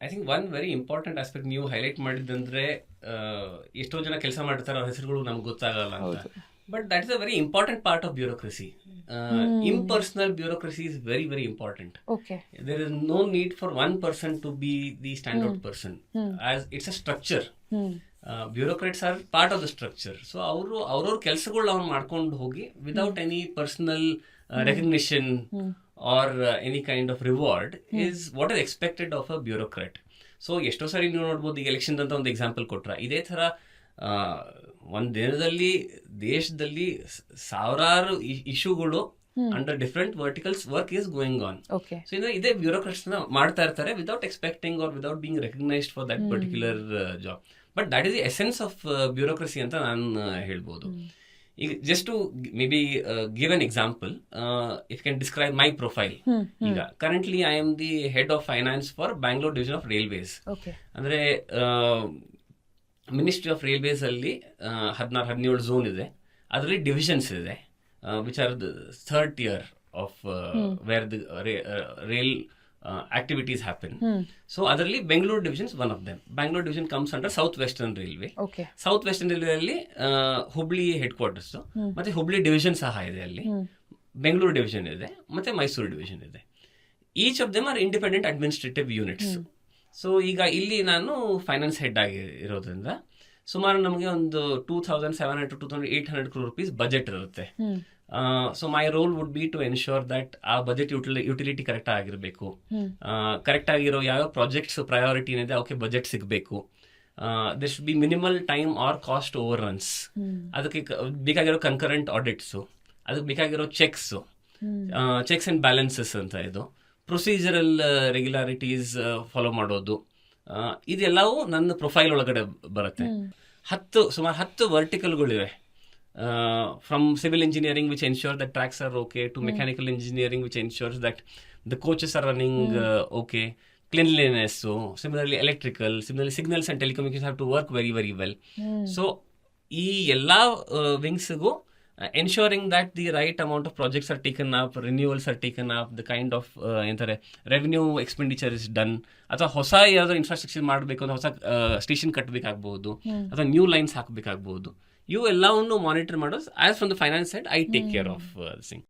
I think one very important aspect ನೀವು highlight ಮಾಡಿದ್ದಂದ್ರೆ ಎಷ್ಟೋ ಜನ ಕೆಲಸ ಮಾಡ್ತಾರೆ ಅವ್ರ ಹೆಸರುಗಳು ನಮ್ಗೆ ಗೊತ್ತಾಗಲ್ಲ ಅಂತ. But that is a very important part of bureaucracy impersonal bureaucracy is very very important there is no need for one person to be the the standout person. as it's a structure. Are part bureaucrats are part of the structure. So ಅವರು ಅವ್ರವ್ರ ಕೆಲಸಗಳು ಅವ್ರು ಮಾಡ್ಕೊಂಡು ಹೋಗಿ without any personal recognition or any kind of reward is what is expected of a bureaucrat so ಎಷ್ಟೋ ಸಾರಿ ನೀವು ನೋಡ್ಬೋದು ಈಗ ಎಲೆಕ್ಷನ್ ಅಂತ ಒಂದು ಎಕ್ಸಾಂಪಲ್ ಕೊಟ್ರ ಇದೇ ತರ ಒಂದು ದಿನದಲ್ಲಿ ದೇಶದಲ್ಲಿ ಸಾವಿರಾರು ಇಶ್ಯೂಗಳು under different verticals work is going on so ಇನ್ನು ಇದೇ ಬ್ಯೂರೋಕ್ರಾಟ್ಸ್ ಮಾಡ್ತಾ ಇರ್ತಾರೆ without expecting or without being recognised for that particular job but that is the essence of bureaucracy ಅಂತ ನಾನು ಹೇಳ್ಬೋದು. Just to maybe give an example if can describe my profile ಈಗ currently I am the head of finance for Bangalore division of railways ಅಂದ್ರೆ ministry of railways ಅಲ್ಲಿ ಹದಿನಾರು ಹದಿನೇಳು zone ಇದೆ. ಅದರಲ್ಲಿ ಡಿವಿಷನ್ಸ್ ಇದೆ. Which are the third tier of where the rail activities happen so ಅದರಲ್ಲಿ Bengaluru divisions one of them Bangalore division comes under south western railway south western railway ಅಲ್ಲಿ Hubli head quarters ಮತ್ತೆ Hubli division ಸಹ ಇದೆ ಅಲ್ಲಿ. Bengaluru division ಇದೆ ಮತ್ತೆ Mysuru division ಇದೆ. Each of them are independent administrative units so ಈಗ ಇಲ್ಲಿ ನಾನು ಫೈನಾನ್ಸ್ ಹೆಡ್ ಆಗಿ ಇರೋದ್ರಿಂದ ಸುಮಾರು ನಮಗೆ ಒಂದು two thousand seven hundred two thousand eight hundred crore rupees budget ಇರುತ್ತೆ. So my role would be to ensure that ಆ ಬಜೆಟ್ ಯುಟಿಲಿಟಿ ಕರೆಕ್ಟ್ ಆಗಿರಬೇಕು. ಕರೆಕ್ಟ್ ಆಗಿರೋ ಯಾವ ಪ್ರಾಜೆಕ್ಟ್ಸ್ ಪ್ರಯಾರಿಟಿ ಏನಿದೆ ಅವಕ್ಕೆ ಬಜೆಟ್ ಸಿಗಬೇಕು. This be minimal time or cost overruns ಅದಕ್ಕೆ ಬೇಕಾಗಿರೋ ಕನ್ಕರೆಂಟ್ ಆಡಿಟ್ಸು ಅದಕ್ಕೆ ಬೇಕಾಗಿರೋ ಚೆಕ್ಸ್ ಚೆಕ್ಸ್ ಅಂಡ್ ಬ್ಯಾಲೆನ್ಸಸ್ ಅಂತ ಇದು. ಪ್ರೊಸೀಜರಲ್ ರೆಗ್ಯುಲಾರಿಟೀಸ್ ಫಾಲೋ ಮಾಡೋದು. ಇದೆಲ್ಲವೂ ನನ್ನ ಪ್ರೊಫೈಲ್ ಒಳಗಡೆ ಬರುತ್ತೆ. ಹತ್ತು ಸುಮಾರು ಹತ್ತು ವರ್ಟಿಕಲ್ಗಳಿವೆ from civil engineering which ensure that tracks are okay to mechanical engineering which ensures that the coaches are running okay cleanliness similarly electrical similarly signals and telecommunication have to work very very well so ಈ ಎಲ್ಲ ವಿಂಗ್ಸ್ಗೂ ensuring that the right amount of projects are taken up renewals are taken up the kind of ಏನಂತಾರೆ revenue expenditure is done ಅಥವಾ ಹೊಸ ಯಾವ್ದಾದ್ರು infrastructure ಮಾಡಬೇಕು ಅಂದ್ರೆ ಹೊಸ station ಕಟ್ಟಬೇಕಾಗ್ಬೋದು ಅಥವಾ ನ್ಯೂ ಲೈನ್ಸ್ ಹಾಕಬೇಕಾಗ್ಬೋದು. ಇವು ಎಲ್ಲವನ್ನು ಮಾನಿಟರ್ ಮಾಡೋದು as from the finance side I take care of Singh